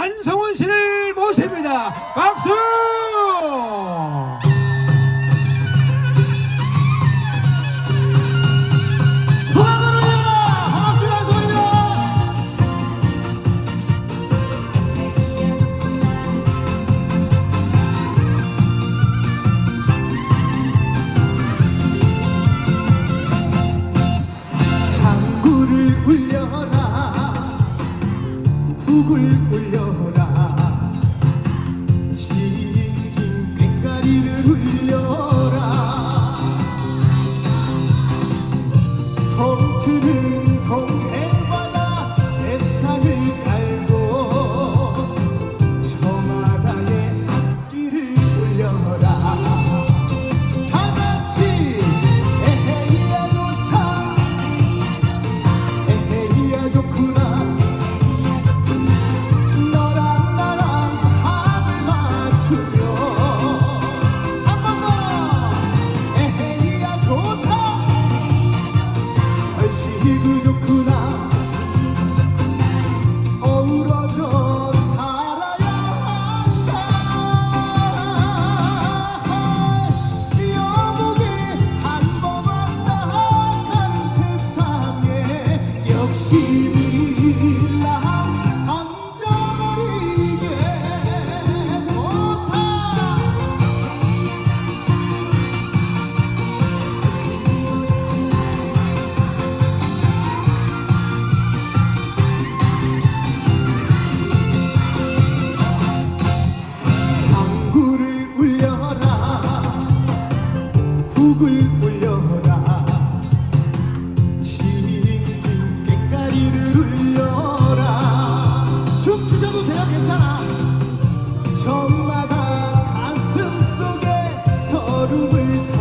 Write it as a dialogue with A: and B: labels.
A: 안성원 씨를 모십니다. 박수! 꿀꿀 려라.
B: Lord will.